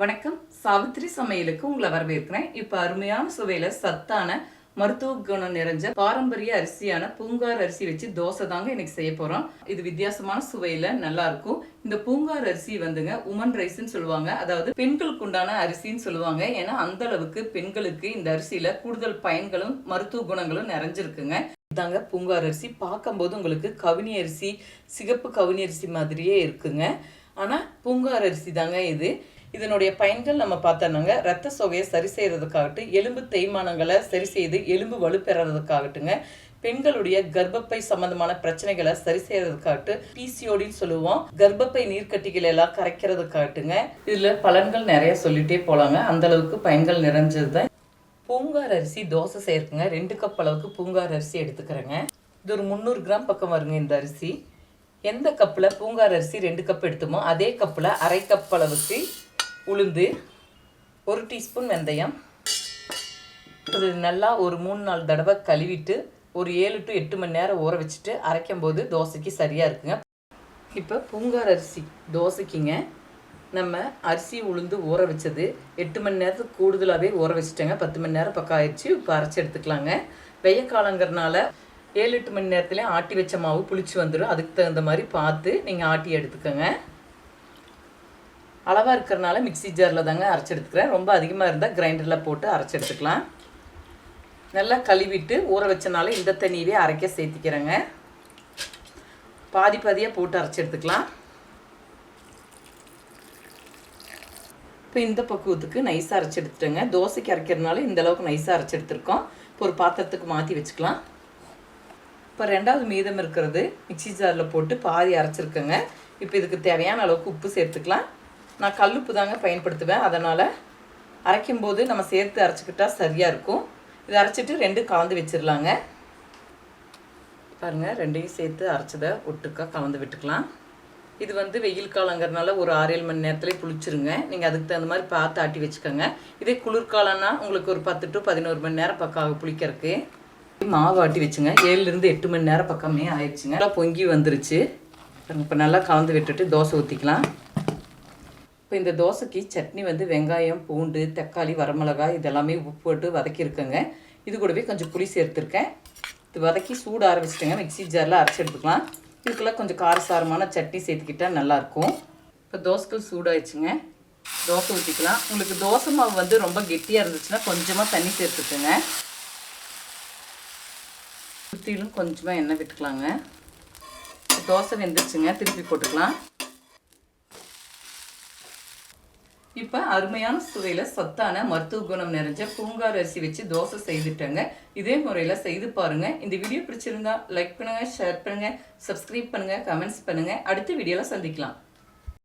வணக்கம். சாவித்திரி சமையலுக்கு உங்களை வரவேற்கிறேன். இப்போ அருமையான சுவையில் சத்தான மருத்துவ குணம் நிறைஞ்ச பாரம்பரிய அரிசியான பூங்கார் அரிசி வச்சு தோசை தாங்க இன்னைக்கு செய்ய போகிறோம் இது வித்தியாசமான சுவையில் நல்லா இருக்கும். இந்த பூங்கார் அரிசி வந்துங்க உமன் ரைஸ்ன்னு சொல்லுவாங்க. அதாவது பெண்களுக்கு உண்டான அரிசின்னு சொல்லுவாங்க. ஏன்னா அந்த அளவுக்கு பெண்களுக்கு இந்த அரிசியில கூடுதல் பயன்களும் மருத்துவ குணங்களும் நிறைஞ்சிருக்குங்க. இதாங்க பூங்கார் அரிசி. பார்க்கும்போது உங்களுக்கு கவினி அரிசி சிகப்பு கவினி அரிசி மாதிரியே இருக்குங்க. ஆனால் பூங்கார் அரிசி தாங்க இது. இதனுடைய பயன்கள் நம்ம பார்த்தோம்னாங்க ரத்த சோகையை சரி செய்கிறதுக்காகட்டும் எலும்பு தேய்மானங்களை சரி செய்து எலும்பு வலுப்பெறதுக்காகட்டுங்க பெண்களுடைய கர்ப்பப்பை சம்பந்தமான பிரச்சனைகளை சரி செய்யறதுக்காட்டு பிசிஓடின்னு சொல்லுவோம். கர்ப்பப்பை நீர்க்கட்டிகள் எல்லாம் கரைக்கிறதுக்காட்டுங்க இதுல பலன்கள் நிறைய சொல்லிட்டே போலாங்க. அந்த அளவுக்கு பயன்கள் நிறைஞ்சது தான் பூங்கார் அரிசி தோசை செய்யறதுங்க ரெண்டு கப் அளவுக்கு பூங்கார் அரிசி எடுத்துக்கிறேங்க. இது ஒரு முந்நூறு கிராம் பக்கம் வருங்க இந்த அரிசி. எந்த கப்பில் பூங்கார் அரிசி ரெண்டு கப் எடுத்தோமோ அதே கப்பில் அரை கப் அளவுக்கு உளுந்து ஒரு டீஸ்பூன் வெந்தயம். இது நல்லா ஒரு மூணு நாலு தடவை கழுவிட்டு ஒரு ஏழு டு எட்டு மணி நேரம் ஊற வச்சுட்டு அரைக்கும் போது தோசைக்கு சரியாக இருக்குங்க. இப்போ பூங்கார் அரிசி தோசைக்குங்க. நம்ம அரிசி உளுந்து ஊற வச்சது எட்டு மணி நேரத்துக்கு கூடுதலாகவே ஊற வச்சுட்டேங்க. பத்து மணி நேரம் பக்கம் ஆயிடுச்சு. இப்போ அரைச்சி எடுத்துக்கலாங்க. வெய்ய காலங்கிறனால ஏழு எட்டு மணி நேரத்துலேயே ஆட்டி வச்ச மாவு புளிச்சு வந்துடும் அதுக்கு தகுந்த மாதிரி பார்த்து நீங்கள் ஆட்டி எடுத்துக்கோங்க. அளவாக இருக்கிறனால மிக்ஸி ஜாரில் தாங்க அரைச்சி எடுத்துக்கிறேன் ரொம்ப அதிகமாக இருந்தால் கிரைண்டரில் போட்டு அரைச்சி எடுத்துக்கலாம் நல்லா கழுவிட்டு ஊற வச்சனால இந்த தண்ணியவே அரைக்க சேர்த்திக்கிறேங்க. பாதி பாதியாக போட்டு அரைச்சி எடுத்துக்கலாம் இப்போ இந்த பக்குவத்துக்கு நைஸாக அரைச்சி எடுத்துட்டேங்க தோசைக்கு அரைக்கிறதுனால இந்த அளவுக்கு நைஸாக அரைச்சி எடுத்துருக்கோம் இப்போ ஒரு பாத்திரத்துக்கு மாற்றி வச்சுக்கலாம். இப்போ ரெண்டாவது மீதம் இருக்கிறது மிக்ஸி ஜாரில் போட்டு பாதி அரைச்சிருக்கேங்க. இப்போ இதுக்கு தேவையான அளவுக்கு உப்பு சேர்த்துக்கலாம். நான் கல்லுப்பு தாங்க பயன்படுத்துவேன். அதனால் அரைக்கும்போது நம்ம சேர்த்து அரைச்சிக்கிட்டா சரியாக இருக்கும். இதை அரைச்சிட்டு ரெண்டு கலந்து வச்சிடலாங்க பாருங்கள் ரெண்டையும் சேர்த்து அரைச்சதை ஒட்டுக்கா கலந்து விட்டுக்கலாம். இது வந்து வெயில் காலங்கிறதுனால ஒரு ஆறு ஏழு மணி நேரத்துலேயே புளிச்சிருங்க. நீங்கள் அதுக்கு தகுந்த மாதிரி பார்த்து ஆட்டி வச்சுக்கோங்க. இதே குளிர்காலம்னா உங்களுக்கு ஒரு பத்து டு பதினோரு மணி நேரம் பக்கம் புளிக்கிறதுக்கு. மாவு ஆட்டி வச்சுங்க. ஏழுலேருந்து எட்டு மணி நேரம் பக்கமே ஆயிடுச்சுங்க. நல்லா பொங்கி வந்துருச்சு. இப்போ நல்லா கலந்து விட்டுட்டு தோசை ஊற்றிக்கலாம் இப்போ இந்த தோசைக்கு சட்னி வந்து வெங்காயம் பூண்டு தக்காளி வரமிளகாய் இதெல்லாமே உப்பு போட்டு வதக்கியிருக்கேங்க. இது கூடவே கொஞ்சம் புளி சேர்த்துருக்கேன். இது வதக்கி சூடு ஆரம்பிச்சிட்டேங்க மிக்ஸி ஜாரில் அரைச்சி எடுத்துக்கலாம். இதுக்கெல்லாம் கொஞ்சம் காரசாரமான சட்னி சேர்த்துக்கிட்டால் நல்லாயிருக்கும். இப்போ தோசைகள் சூடாயிடுச்சுங்க. தோசை ஊற்றிக்கலாம் உங்களுக்கு தோசை மாவு வந்து ரொம்ப கெட்டியாக இருந்துச்சுன்னா கொஞ்சமாக தண்ணி சேர்த்துக்கோங்க. சுற்றிலும் கொஞ்சமாக எண்ணெய் விட்டுக்கலாங்க. தோசை வெந்துருச்சுங்க. திருப்பி போட்டுக்கலாம். இப்போ அருமையான சுவையில் சத்தான மருத்துவ குணம் நிறைஞ்ச பூங்கார் அரிசி வச்சு தோசை செய்துட்டேங்க. இதே முறையில் செய்து பாருங்கள் இந்த வீடியோ பிடிச்சிருந்தா லைக் பண்ணுங்கள் ஷேர் பண்ணுங்கள் சப்ஸ்கிரைப் பண்ணுங்கள் கமெண்ட்ஸ் பண்ணுங்கள் அடுத்த வீடியோவில் சந்திக்கலாம்.